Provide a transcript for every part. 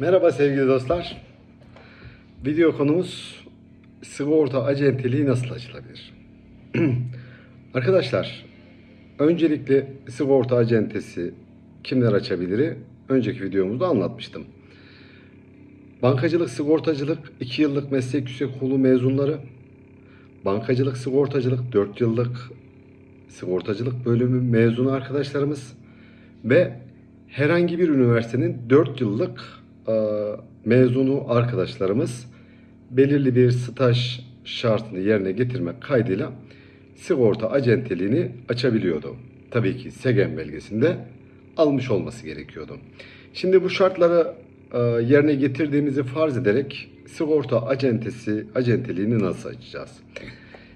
Merhaba sevgili dostlar. Video konumuz sigorta acenteliği nasıl açılabilir? Arkadaşlar, öncelikle sigorta acentesi kimler açabilir? Önceki videomuzda anlatmıştım. Bankacılık, sigortacılık 2 yıllık meslek yüksekokulu mezunları, bankacılık, sigortacılık 4 yıllık sigortacılık bölümü mezunu arkadaşlarımız ve herhangi bir üniversitenin 4 yıllık mezunu arkadaşlarımız belirli bir staj şartını yerine getirmek kaydıyla sigorta acenteliğini açabiliyordu. Tabii ki SEGEM belgesinde almış olması gerekiyordu. Şimdi bu şartları e, yerine getirdiğimizi farz ederek sigorta acentesi acenteliğini nasıl açacağız?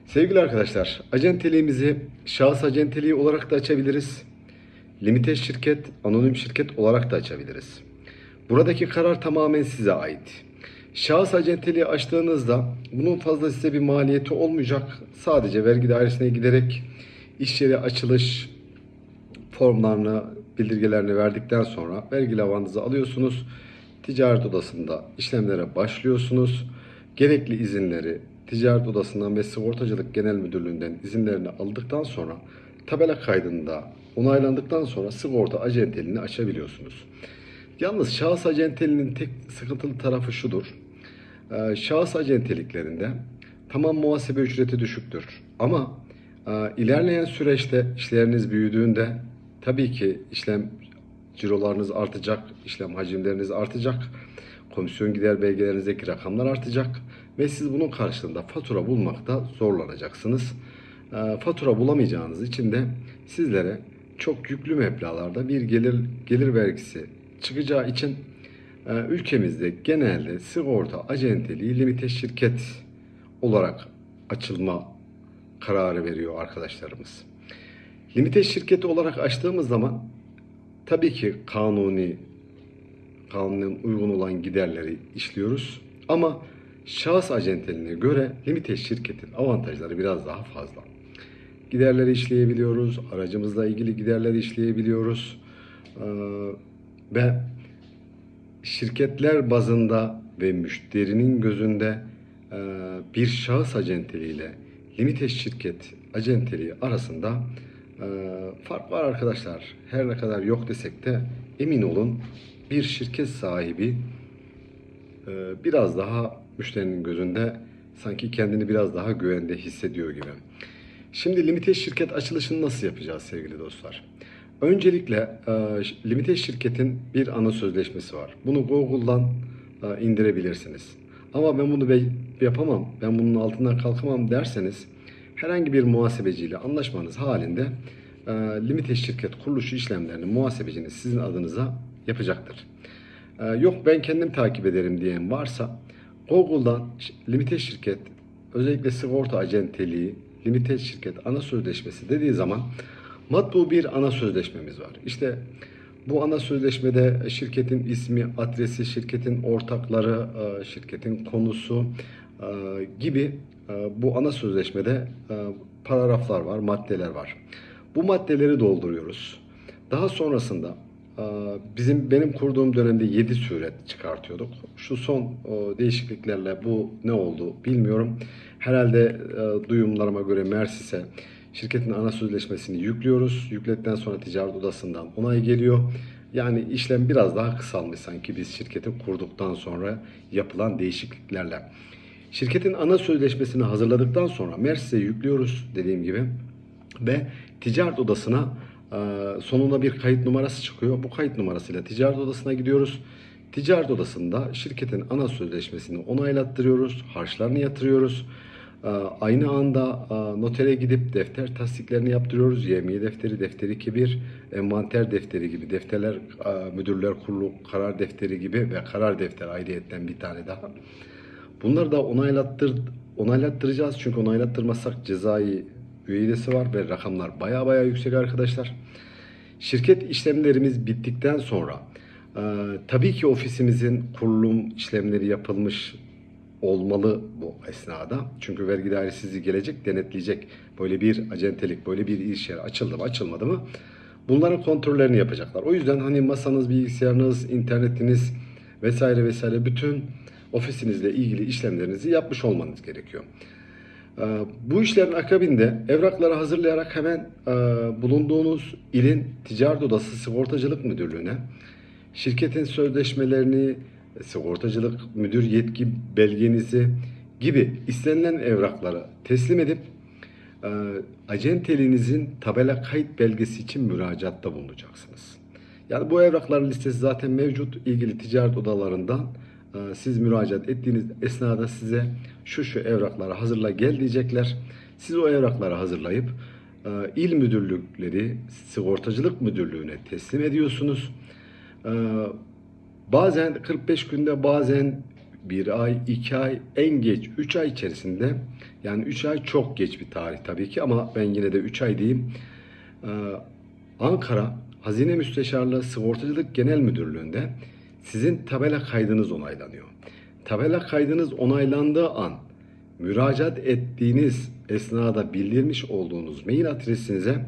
Sevgili arkadaşlar, acenteliğimizi şahıs acenteliği olarak da açabiliriz. Limite şirket, anonim şirket olarak da açabiliriz. Buradaki karar tamamen size ait. Şahıs acenteliği açtığınızda bunun fazla size bir maliyeti olmayacak. Sadece vergi dairesine giderek iş yeri açılış formlarını, bildirgelerini verdikten sonra vergi lavanızı alıyorsunuz. Ticaret odasında işlemlere başlıyorsunuz. Gerekli izinleri Ticaret Odası'ndan ve Sigortacılık Genel Müdürlüğü'nden izinlerini aldıktan sonra tabela kaydında onaylandıktan sonra sigorta acenteliğini açabiliyorsunuz. Yalnız şahıs acenteliğinin tek sıkıntılı tarafı şudur. Ee, şahıs acenteliklerinde tamam muhasebe ücreti düşüktür. Ama e, ilerleyen süreçte işleriniz büyüdüğünde tabii ki işlem cirolarınız artacak, işlem hacimleriniz artacak, komisyon gider belgelerinizdeki rakamlar artacak ve siz bunun karşılığında fatura bulmakta zorlanacaksınız. E, fatura bulamayacağınız için de sizlere çok yüklü meblağlarda bir gelir gelir vergisi çıkacağı için e, ülkemizde genelde sigorta acenteliği limite şirket olarak açılma kararı veriyor arkadaşlarımız. Limite şirketi olarak açtığımız zaman tabii ki kanuni kanunun uygun olan giderleri işliyoruz. Ama şahıs acenteliğine göre limite şirketin avantajları biraz daha fazla. Giderleri işleyebiliyoruz, aracımızla ilgili giderleri işleyebiliyoruz. Ee, ve şirketler bazında ve müşterinin gözünde e, bir şahıs acenteliğiyle limite şirket acenteliği arasında e, fark var arkadaşlar. Her ne kadar yok desek de emin olun bir şirket sahibi e, biraz daha müşterinin gözünde sanki kendini biraz daha güvende hissediyor gibi. Şimdi limite şirket açılışını nasıl yapacağız sevgili dostlar? Öncelikle e, limite şirketin bir ana sözleşmesi var. Bunu Google'dan e, indirebilirsiniz. Ama ben bunu be- yapamam, ben bunun altından kalkamam derseniz herhangi bir muhasebeciyle anlaşmanız halinde e, limite şirket kuruluşu işlemlerini muhasebeciniz sizin adınıza yapacaktır. E, yok ben kendim takip ederim diyen varsa Google'dan ş- limite şirket özellikle sigorta acenteliği limite şirket ana sözleşmesi dediği zaman matbu bir ana sözleşmemiz var. İşte bu ana sözleşmede şirketin ismi, adresi, şirketin ortakları, e, şirketin konusu e, gibi e, bu ana sözleşmede paragraflar var, maddeler var. Bu maddeleri dolduruyoruz. Daha sonrasında bizim benim kurduğum dönemde 7 suret çıkartıyorduk. Şu son değişikliklerle bu ne oldu bilmiyorum. Herhalde duyumlarıma göre Mersis'e şirketin ana sözleşmesini yüklüyoruz. Yükledikten sonra ticaret odasından onay geliyor. Yani işlem biraz daha kısalmış sanki biz şirketi kurduktan sonra yapılan değişikliklerle. Şirketin ana sözleşmesini hazırladıktan sonra Mersis'e yüklüyoruz dediğim gibi ve ticaret odasına e, sonuna bir kayıt numarası çıkıyor. Bu kayıt numarasıyla ticaret odasına gidiyoruz. Ticaret odasında şirketin ana sözleşmesini onaylattırıyoruz, harçlarını yatırıyoruz. E, Aynı anda e, notere gidip defter tasdiklerini yaptırıyoruz. Yemiye defteri, defteri kibir, envanter defteri gibi defterler, e, müdürler kurulu karar defteri gibi ve karar defteri ayrıyetten bir tane daha. Bunları da onaylattır, onaylattıracağız çünkü onaylattırmazsak cezai üyedesi var ve rakamlar baya baya yüksek arkadaşlar. Şirket işlemlerimiz bittikten sonra e, tabii ki ofisimizin kurulum işlemleri yapılmış olmalı bu esnada. Çünkü vergi dairesi sizi gelecek, denetleyecek. Böyle bir acentelik, böyle bir iş yeri açıldı mı, açılmadı mı? Bunların kontrollerini yapacaklar. O yüzden hani masanız, bilgisayarınız, internetiniz vesaire vesaire bütün ofisinizle ilgili işlemlerinizi yapmış olmanız gerekiyor. Ee, Bu işlerin akabinde evrakları hazırlayarak hemen e, bulunduğunuz ilin ticaret odası sigortacılık müdürlüğüne şirketin sözleşmelerini, sigortacılık müdür yetki belgenizi gibi istenilen evrakları teslim edip e, acentelinizin tabela kayıt belgesi için müracaatta bulunacaksınız. Yani bu evrakların listesi zaten mevcut ilgili ticaret odalarından e, siz müracaat ettiğiniz esnada size şu şu evrakları hazırla gel diyecekler. Siz o evrakları hazırlayıp e, il müdürlükleri, sigortacılık müdürlüğüne teslim ediyorsunuz. E, Bazen 45 günde bazen bir ay, iki ay, en geç 3 ay içerisinde yani 3 ay çok geç bir tarih tabii ki ama ben yine de 3 ay diyeyim. Ee, Ankara Hazine Müsteşarlığı Sigortacılık Genel Müdürlüğü'nde sizin tabela kaydınız onaylanıyor. Tabela kaydınız onaylandığı an müracaat ettiğiniz esnada bildirmiş olduğunuz mail adresinize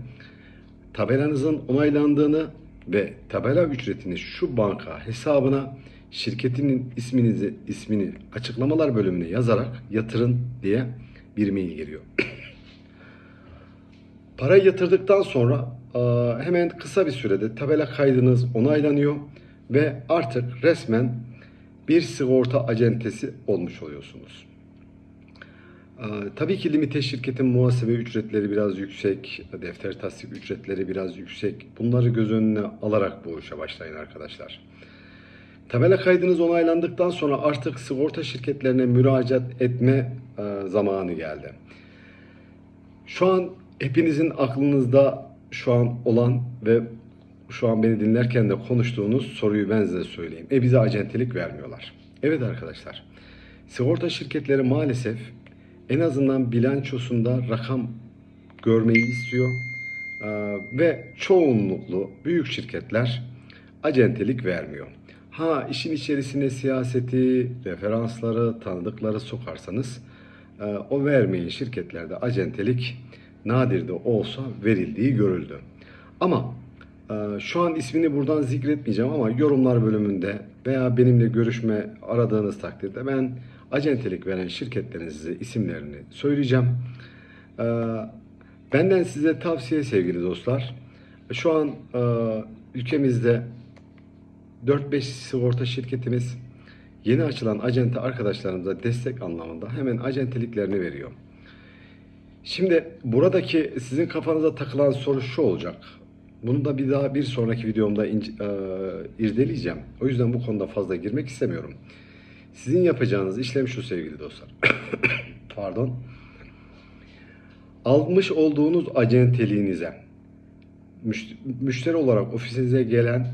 tabelanızın onaylandığını ve tabela ücretini şu banka hesabına şirketinin isminizi ismini açıklamalar bölümüne yazarak yatırın diye bir mail geliyor. Parayı yatırdıktan sonra hemen kısa bir sürede tabela kaydınız onaylanıyor ve artık resmen bir sigorta acentesi olmuş oluyorsunuz. Ee, Tabii ki limite şirketin muhasebe ücretleri biraz yüksek, defter tasdik ücretleri biraz yüksek. Bunları göz önüne alarak bu işe başlayın arkadaşlar. Tabela kaydınız onaylandıktan sonra artık sigorta şirketlerine müracaat etme e, zamanı geldi. Şu an hepinizin aklınızda şu an olan ve şu an beni dinlerken de konuştuğunuz soruyu ben size söyleyeyim. E bize acentelik vermiyorlar. Evet arkadaşlar. Sigorta şirketleri maalesef en azından bilançosunda rakam görmeyi istiyor. Ee, ve çoğunluklu büyük şirketler acentelik vermiyor. Ha işin içerisine siyaseti, referansları, tanıdıkları sokarsanız e, o vermeyen şirketlerde acentelik nadir de olsa verildiği görüldü. Ama e, şu an ismini buradan zikretmeyeceğim ama yorumlar bölümünde veya benimle görüşme aradığınız takdirde ben acentelik veren şirketlerin size isimlerini söyleyeceğim. E, benden size tavsiye sevgili dostlar. Şu an e, ülkemizde 4-5 sigorta şirketimiz yeni açılan acente arkadaşlarımıza destek anlamında hemen acenteliklerini veriyor. Şimdi buradaki sizin kafanıza takılan soru şu olacak. Bunu da bir daha bir sonraki videomda ince- e, irdeleyeceğim. O yüzden bu konuda fazla girmek istemiyorum. Sizin yapacağınız işlem şu sevgili dostlar. Pardon. Almış olduğunuz acenteliğinize müş- müşteri olarak ofisinize gelen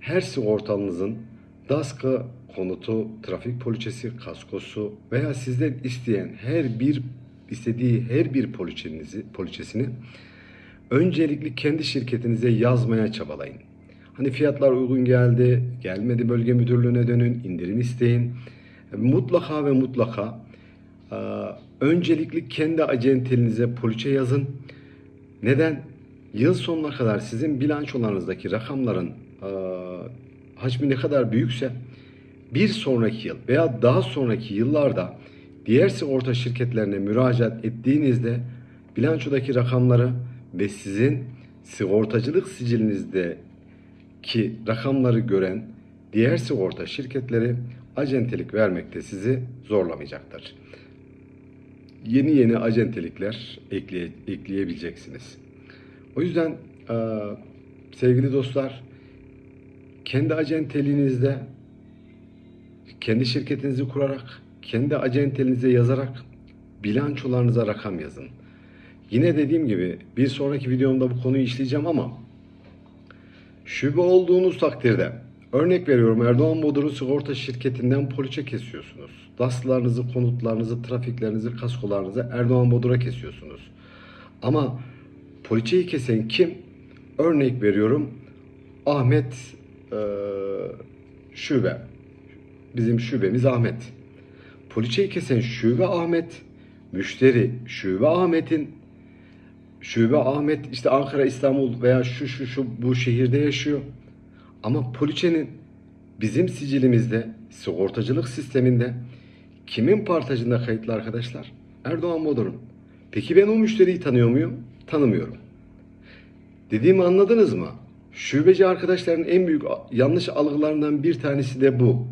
her sigortalınızın DASK'ı, konutu, trafik poliçesi, kaskosu veya sizden isteyen her bir istediği her bir poliçenizi, poliçesini öncelikli kendi şirketinize yazmaya çabalayın. Hani fiyatlar uygun geldi, gelmedi bölge müdürlüğüne dönün, indirim isteyin. Mutlaka ve mutlaka e, öncelikli kendi acentelinize poliçe yazın. Neden? Yıl sonuna kadar sizin bilançolarınızdaki rakamların e, hacmi ne kadar büyükse bir sonraki yıl veya daha sonraki yıllarda diğer sigorta şirketlerine müracaat ettiğinizde bilançodaki rakamları ve sizin sigortacılık sicilinizdeki rakamları gören diğer sigorta şirketleri acentelik vermekte sizi zorlamayacaktır. Yeni yeni acentelikler ekleye, ekleyebileceksiniz. O yüzden eee, sevgili dostlar kendi acenteliğinizde kendi şirketinizi kurarak, kendi acentelinize yazarak bilançolarınıza rakam yazın. Yine dediğim gibi bir sonraki videomda bu konuyu işleyeceğim ama şube olduğunuz takdirde örnek veriyorum Erdoğan Bodrum Sigorta Şirketi'nden poliçe kesiyorsunuz. DAS'larınızı, konutlarınızı, trafiklerinizi, kaskolarınızı Erdoğan Bodur'a kesiyorsunuz. Ama poliçeyi kesen kim? Örnek veriyorum Ahmet eee, şube. Bizim şubemiz Ahmet. Poliçeyi kesen şube Ahmet. Müşteri şube Ahmet'in. Şube Ahmet işte Ankara, İstanbul veya şu şu şu bu şehirde yaşıyor. Ama poliçenin bizim sicilimizde sigortacılık sisteminde kimin partajında kayıtlı arkadaşlar? Erdoğan Modur'un. Peki ben o müşteriyi tanıyor muyum? Tanımıyorum. Dediğimi anladınız mı? Şubeci arkadaşların en büyük yanlış algılarından bir tanesi de bu.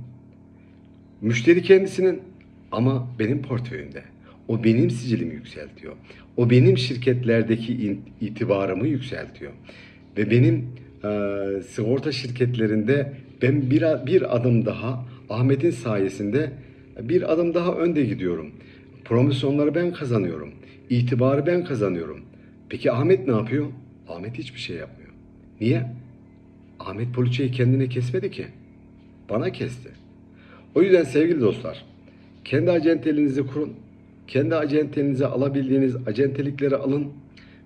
Müşteri kendisinin ama benim portföyümde. O benim sicilimi yükseltiyor. O benim şirketlerdeki itibarımı yükseltiyor. Ve benim e, sigorta şirketlerinde ben bir, bir adım daha Ahmet'in sayesinde bir adım daha önde gidiyorum. Promosyonları ben kazanıyorum. İtibarı ben kazanıyorum. Peki Ahmet ne yapıyor? Ahmet hiçbir şey yapmıyor. Niye? Ahmet poliçeyi kendine kesmedi ki. Bana kesti. O yüzden sevgili dostlar, kendi acenteliğinizi kurun. Kendi acentenize alabildiğiniz acentelikleri alın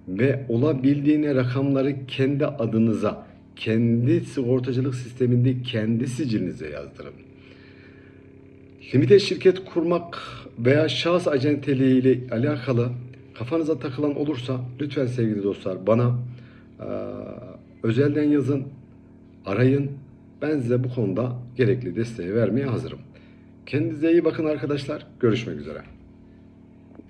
ve olabildiğine rakamları kendi adınıza, kendi sigortacılık sisteminde kendi sicilinize yazdırın. Limite şirket kurmak veya şahıs acenteliği ile alakalı kafanıza takılan olursa lütfen sevgili dostlar bana eee, özelden yazın, arayın. Ben size bu konuda gerekli desteği vermeye hazırım. Kendinize iyi bakın arkadaşlar. Görüşmek üzere.